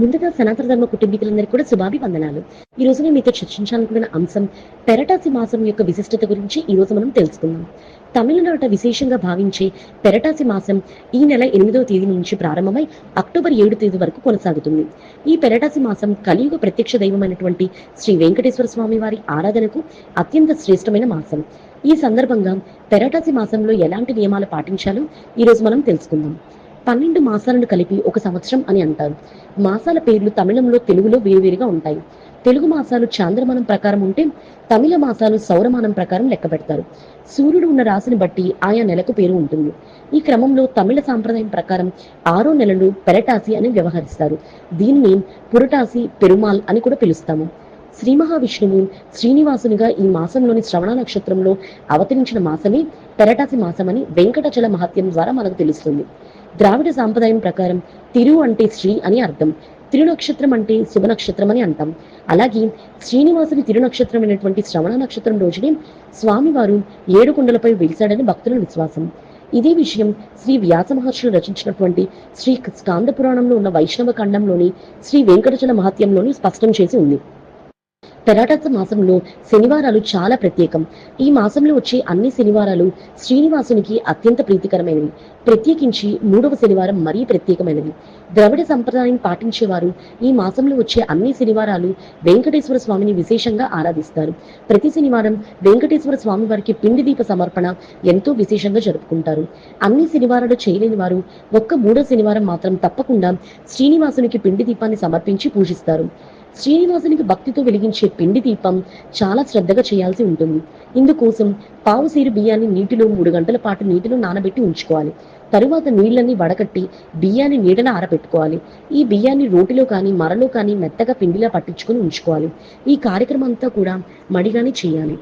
ముందుగా సనాతన ధర్మ కుటుంబీకులందరికీ కూడా శుభాభివందనాలు. ఈ రోజు నేను మీతో చర్చించాలనుకున్న అంశం పెరటాసి మాసం యొక్క విశిష్టత గురించి ఈ రోజు మనం తెలుసుకుందాం. తమిళనాట విశేషంగా భావించే పెరటాసి మాసం ఈ నెల ఎనిమిదవ తేదీ నుంచి ప్రారంభమై అక్టోబర్ ఏడు తేదీ వరకు కొనసాగుతుంది. ఈ పెరటాసి మాసం కలియుగ ప్రత్యక్ష దైవమైనటువంటి శ్రీ వెంకటేశ్వర స్వామి వారి ఆరాధనకు అత్యంత శ్రేష్టమైన మాసం. ఈ సందర్భంగా పెరటాసి మాసంలో ఎలాంటి నియమాలు పాటించాలో ఈ రోజు మనం తెలుసుకుందాం. పన్నెండు మాసాలను కలిపి ఒక సంవత్సరం అని అంటారు. మాసాల పేర్లు తమిళంలో తెలుగులో వేరువేరుగా ఉంటాయి. తెలుగు మాసాలు చాంద్రమానం ప్రకారం ఉంటే తమిళ మాసాలు సౌరమానం ప్రకారం లెక్క పెడతారు. సూర్యుడు ఉన్న రాశిని బట్టి ఆయా నెలకు పేరు ఉంటుంది. ఈ క్రమంలో తమిళ సాంప్రదాయం ప్రకారం ఆరో నెలలు పెరటాసి అని వ్యవహరిస్తారు. దీనిని పురటాసి పెరుమాల్ అని కూడా పిలుస్తాము. శ్రీ మహావిష్ణువు శ్రీనివాసునిగా ఈ మాసంలోని శ్రవణ నక్షత్రంలో అవతరించిన మాసమే పెరటాసి మాసమని వెంకటచల మహత్యం ద్వారా మనకు తెలుస్తుంది. ద్రావిడ సాంప్రదాయం ప్రకారం తిరు అంటే శ్రీ అని అర్థం. తిరునక్షత్రం అంటే శుభ నక్షత్రం అని అంటాం. అలాగే శ్రీనివాసుని తిరునక్షత్రం అయినటువంటి శ్రవణ నక్షత్రం రోజునే స్వామివారు ఏడు కొండలపై వెలిశాడని భక్తుల విశ్వాసం. ఇదే విషయం శ్రీ వ్యాస మహర్షులు రచించినటువంటి శ్రీ స్కాంద పురాణంలో ఉన్న వైష్ణవ ఖండంలోని శ్రీ వెంకటచల మహత్యంలోని స్పష్టం చేసి ఉంది. పెరాటస మాసంలో శనివారాలు చాలా ప్రత్యేకం. ఈ మాసంలో వచ్చే అన్ని శనివారాలు శ్రీనివాసునికి అత్యంత ప్రీతికరమైనవి. ప్రత్యేకించి మూడవ శనివారం మరీ ప్రత్యేకమైనది. ద్రవిడ సంప్రదాయం పాటించేవారు ఈ మాసంలో వచ్చే అన్ని శనివారాలు వెంకటేశ్వర స్వామిని విశేషంగా ఆరాధిస్తారు. ప్రతి శనివారం వెంకటేశ్వర స్వామి వారికి పిండి దీప సమర్పణ ఎంతో విశేషంగా జరుపుకుంటారు. అన్ని శనివారాలు చేయలేని వారు ఒక్క మూడో శనివారం మాత్రం తప్పకుండా శ్రీనివాసునికి పిండి దీపాన్ని సమర్పించి పూజిస్తారు. శ్రీనివాసునికి భక్తితో వెలిగించే పిండి దీపం చాలా శ్రద్ధగా చేయాల్సి ఉంటుంది. ఇందుకోసం పావుసీరు బియ్యాన్ని నీటిలో మూడు గంటల పాటు నీటిలో నానబెట్టి ఉంచుకోవాలి. తరువాత నీళ్ళని వడకట్టి బియ్యాన్ని నీడన ఆరబెట్టుకోవాలి. ఈ బియ్యాన్ని రోటిలో కానీ మరలో కానీ మెత్తగా పిండిలా పట్టించుకొని ఉంచుకోవాలి. ఈ కార్యక్రమం అంతా కూడా మడిగానే చేయాలి.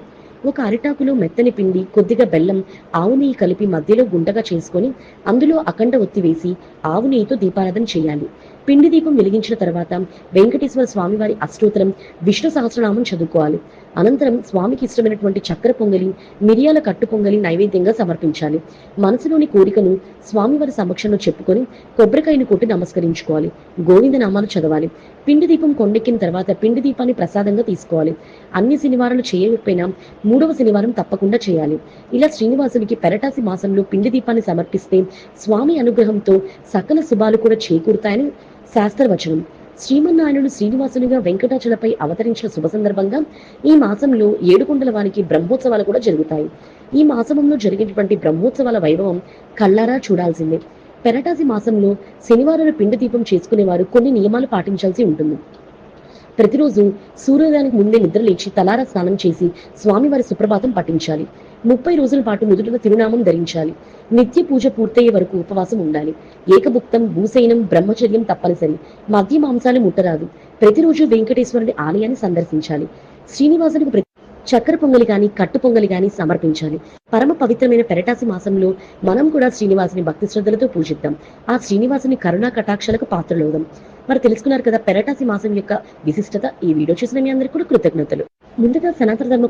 ఒక అరిటాకులో మెత్తని పిండి కొద్దిగా బెల్లం ఆవు నెయ్యి కలిపి మధ్యలో గుంటగా చేసుకొని అందులో అఖండ ఒత్తి వేసి ఆవు నెయ్యితో దీపారాధన చేయాలి. పిండి దీపం వెలిగించిన తర్వాత వెంకటేశ్వర స్వామి వారి అష్టోత్తరం విష్ణు సహస్రనామం చదువుకోవాలి. అనంతరం స్వామికి ఇష్టమైనటువంటి చక్కెర పొంగలి మిరియాల కట్టు పొంగలి నైవేద్యంగా సమర్పించాలి. మనసులోని కోరికను స్వామివారి సమక్షంలో చెప్పుకొని కొబ్బరికాయను కొట్టి నమస్కరించుకోవాలి. గోవింద నామాలు చదవాలి. పిండి దీపం కొండెక్కిన తర్వాత పిండి దీపాన్ని ప్రసాదంగా తీసుకోవాలి. అన్ని శనివారాలు చేయకపోయినా మూడవ శనివారం తప్పకుండా చేయాలి. ఇలా శ్రీనివాసునికి పెరటాసి మాసంలో పిండి దీపాన్ని సమర్పిస్తే స్వామి అనుగ్రహంతో సకల శుభాలు కూడా చేకూరుతాయని శాస్త్రవచనం. శ్రీమన్నారాయణుడు శ్రీనివాసునిగా వెంకటాచలపై అవతరించిన శుభ సందర్భంగా ఈ మాసంలో ఏడుకొండల వారికి బ్రహ్మోత్సవాలు కూడా జరుగుతాయి. ఈ మాసంలో జరిగేటువంటి బ్రహ్మోత్సవాల వైభవం కళ్ళారా చూడాల్సిందే. పెరటాసి మాసంలో శనివారం పిండి దీపం చేసుకునేవారు కొన్ని నియమాలు పాటించాల్సి ఉంటుంది. ప్రతిరోజు సూర్యోదయానికి ముందే నిద్రలేచి తలారా తలార స్నానం చేసి స్వామివారి సుప్రభాతం పఠించాలి. ముప్పై రోజుల పాటు నుదుటిన తిరునామం ధరించాలి. నిత్య పూజ పూర్తయ్యే వరకు ఉపవాసం ఉండాలి. ఏకభుక్తం భూసైనం బ్రహ్మచర్యం తప్పనిసరి. మద్య మాంసాలు ముట్టరాదు. ప్రతిరోజు వెంకటేశ్వరుడి ఆలయాన్ని సందర్శించాలి. శ్రీనివాసునికి ప్రతి చక్కెర పొంగలి కానీ కట్టు పొంగలి కానీ సమర్పించాలి. పరమ పవిత్రమైన పెరటాసి మాసంలో మనం కూడా శ్రీనివాసుని భక్తి శ్రద్ధలతో పూజిద్దాం. ఆ శ్రీనివాసుని కరుణా కటాక్షలకు పాత్రలవుదాం. మరి తెలుసుకున్నారు కదా పెరటాసి మాసం యొక్క విశిష్టత. ఈ వీడియో చూసిన మీ అందరికీ కూడా కృతజ్ఞతలు. ముందుగా సనాతన ధర్మ